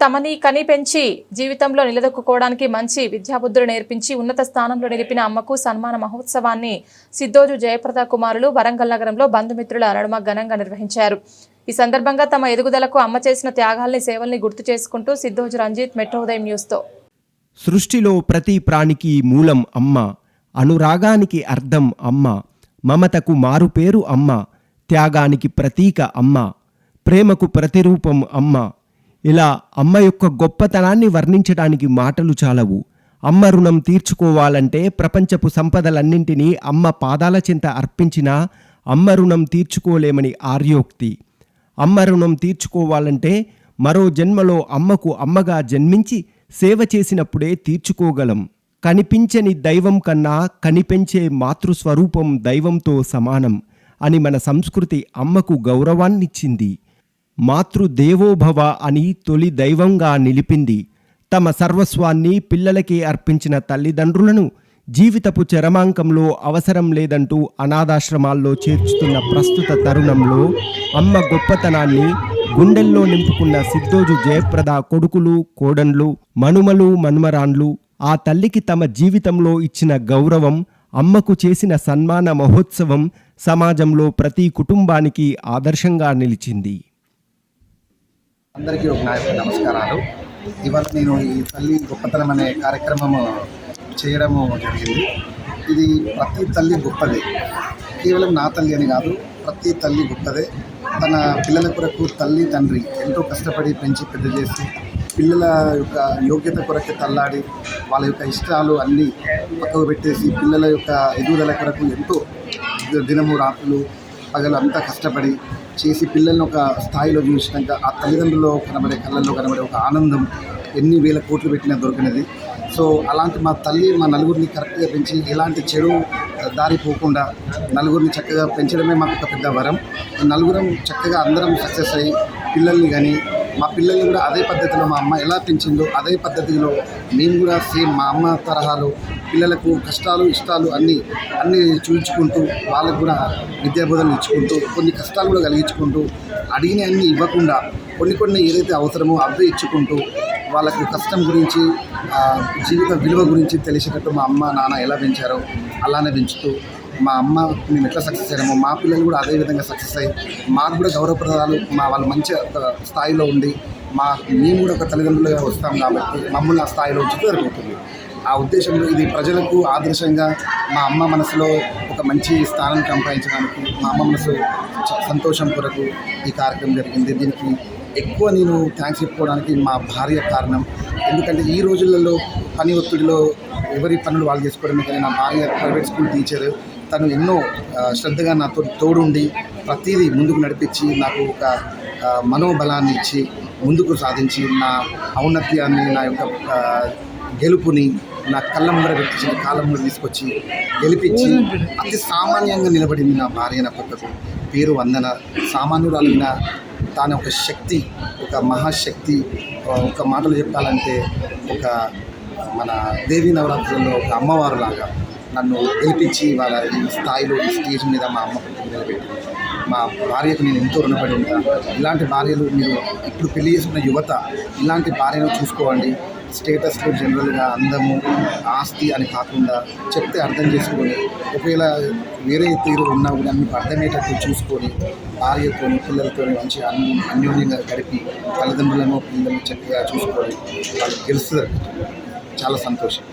తమని కని పెంచి జీవితంలో నిలదొక్కుకోవడానికి మంచి విద్యాబుద్ధులు నేర్పించి ఉన్నత స్థానంలో నిలిపిన అమ్మకు సన్మాన మహోత్సవాన్ని సిద్ధోజు జయప్రద కుమారులు వరంగల్ నగరంలో బంధుమిత్రుల నడుమ ఘనంగా నిర్వహించారు. ఈ సందర్భంగా తమ ఎదుగుదలకు అమ్మ చేసిన త్యాగాల్ని సేవల్ని గుర్తు చేసుకుంటూ సిద్ధోజు రంజిత్ మెట్రోదయం న్యూస్తో సృష్టిలో ప్రతి ప్రాణికి మూలం అమ్మ అనురాగానికి అర్థం అమ్మ మమతకు మారుపేరు అమ్మ త్యాగానికి ప్రతీక అమ్మ ప్రేమకు ప్రతిరూపం అమ్మ ఇలా అమ్మ యొక్క గొప్పతనాన్ని వర్ణించడానికి మాటలు చాలవు. అమ్మ రుణం తీర్చుకోవాలంటే ప్రపంచపు సంపదలన్నింటినీ అమ్మ పాదాల చింత అర్పించినా అమ్మ రుణం తీర్చుకోలేమని ఆర్యోక్తి. అమ్మ రుణం తీర్చుకోవాలంటే మరో జన్మలో అమ్మకు అమ్మగా జన్మించి సేవ చేసినప్పుడే తీర్చుకోగలం. కనిపించని దైవం కన్నా కనిపించే మాతృస్వరూపం దైవంతో సమానం అని మన సంస్కృతి అమ్మకు గౌరవాన్నిచ్చింది. మాతృదేవోభవ అని తొలి దైవంగా నిలిపింది. తమ సర్వస్వాన్ని పిల్లలకి అర్పించిన తల్లిదండ్రులను జీవితపు చరమాంకంలో అవసరం లేదంటూ అనాథాశ్రమాల్లో చేర్చుతున్న ప్రస్తుత తరుణంలో అమ్మ గొప్పతనాన్ని గుండెల్లో నింపుకున్న సిద్ధోజు జయప్రద కొడుకులు కోడన్లు మనుమలు మన్మరాన్లు ఆ తల్లికి తమ జీవితంలో ఇచ్చిన గౌరవం అమ్మకు చేసిన సన్మాన మహోత్సవం సమాజంలో ప్రతి కుటుంబానికి ఆదర్శంగా నిలిచింది. అందరికీ ఒక నా నమస్కారాలు. ఇవాళ నేను ఈ తల్లి గొప్పతనం అనే కార్యక్రమము చేయడము జరిగింది. ఇది ప్రతి తల్లి గొప్పదే. కేవలం నా తల్లి అని కాదు ప్రతి తల్లి గొప్పదే. తన పిల్లల కొరకు తల్లి తండ్రి ఎంతో కష్టపడి పెంచి పెద్ద చేసి పిల్లల యొక్క యోగ్యత కొరకు తల్లాడి వాళ్ళ యొక్క ఇష్టాలు అన్నీ పక్కకు పెట్టేసి పిల్లల యొక్క ఎదుగుదల కొరకు ఎంతో దినము రాత్రులు పగలంతా కష్టపడి చేసి పిల్లల్ని ఒక స్థాయిలో చూసినాక ఆ తల్లిదండ్రుల్లో కనబడే కళ్ళల్లో కనబడే ఒక ఆనందం ఎన్ని వేల కోట్లు పెట్టినా దొరికినది. సో అలాంటి మా తల్లి మా నలుగురిని కరెక్ట్గా పెంచి ఎలాంటి చెడు దారి పోకుండా నలుగురిని చక్కగా పెంచడమే మాకు ఒక పెద్ద వరం. నలుగురం చక్కగా అందరం సక్సెస్ అయ్యి పిల్లల్ని కానీ మా పిల్లల్ని కూడా అదే పద్ధతిలో మా అమ్మ ఎలా పెంచిందో అదే పద్ధతిలో మేము కూడా సేమ్ మా అమ్మ తరహాలో పిల్లలకు కష్టాలు ఇష్టాలు అన్నీ అన్నీ చూపించుకుంటూ వాళ్ళకు కూడా విద్యాబోధనలు ఇచ్చుకుంటూ కొన్ని కష్టాలు కూడా కలిగించుకుంటూ అడిగిన అన్ని ఇవ్వకుండా కొన్ని కొన్ని ఏదైతే అవసరమో అవే ఇచ్చుకుంటూ వాళ్ళకు కష్టం గురించి జీవిత విలువ గురించి తెలిసేటట్టు మా అమ్మ నాన్న ఎలా పెంచారో అలానే పెంచుతూ మా అమ్మ మేము ఎట్లా సక్సెస్ అయ్యామో మా పిల్లలు కూడా అదే విధంగా సక్సెస్ అయ్యి మాకు కూడా గౌరవప్రదాలు మా వాళ్ళు మంచి ఒక స్థాయిలో ఉండి మా మేము కూడా ఒక తల్లిదండ్రులుగా వస్తాం కాబట్టి మమ్మల్ని ఆ స్థాయిలో ఉంచుతూ జరుగుతుంది ఆ ఉద్దేశంలో ఇది ప్రజలకు ఆదర్శంగా మా అమ్మ మనసులో ఒక మంచి స్థానం సంపాదించడానికి మా అమ్మ మనసు సంతోషం కొరకు ఈ కార్యక్రమం జరిగింది. దీనికి ఎక్కువ నేను థ్యాంక్స్ చెప్పుకోవడానికి మా భార్య కారణం. ఎందుకంటే ఈ రోజులలో పని ఒత్తిడిలో ఎవరి పనులు వాళ్ళు చేసుకోవడమే కానీ నా భార్య ప్రైవేట్ స్కూల్ టీచర్ తను ఎన్నో శ్రద్ధగా నాతో తోడుండి ప్రతిదీ ముందుకు నడిపించి నాకు ఒక మనోబలాన్ని ఇచ్చి ముందుకు సాధించి నా ఔన్నత్యాన్ని నా యొక్క గెలుపుని నా కళ్ళ ముందర పెట్టించిన కాలం ముందు తీసుకొచ్చి గెలిపించి అతి సామాన్యంగా నిలబడింది నా భార్య నా పక్కకు పేరు వందన. సామాన్యురాలైన తాను ఒక శక్తి ఒక మహాశక్తి. ఒక మాటలు చెప్పాలంటే ఒక మన దేవీ నవరాత్రుల్లో ఒక అమ్మవారు లాగా నన్ను గెలిపించి వాళ్ళ ఈ స్థాయిలో ఈ స్టేజ్ మీద మా అమ్మ నిలబెట్టింది మా భార్యకు నేను ఎంతో రుణపడి ఉంటాను ఇలాంటి భార్యలు మీరు ఇప్పుడు పెళ్ళి చేసుకున్న యువత ఇలాంటి భార్యను చూసుకోండి. స్టేటస్లో జనరల్గా అందము ఆస్తి అని కాకుండా చెప్తే అర్థం చేసుకొని ఒకవేళ వేరే తీరు ఉన్నా కూడా మీకు అర్థమయ్యేటట్టు చూసుకొని భార్యతో పిల్లలతో మంచి అన్ని అన్యోన్యంగా గడిపి తల్లిదండ్రులను పిల్లలను చక్కగా చూసుకొని వాళ్ళు గెలుస్తారు. చాలా సంతోషం.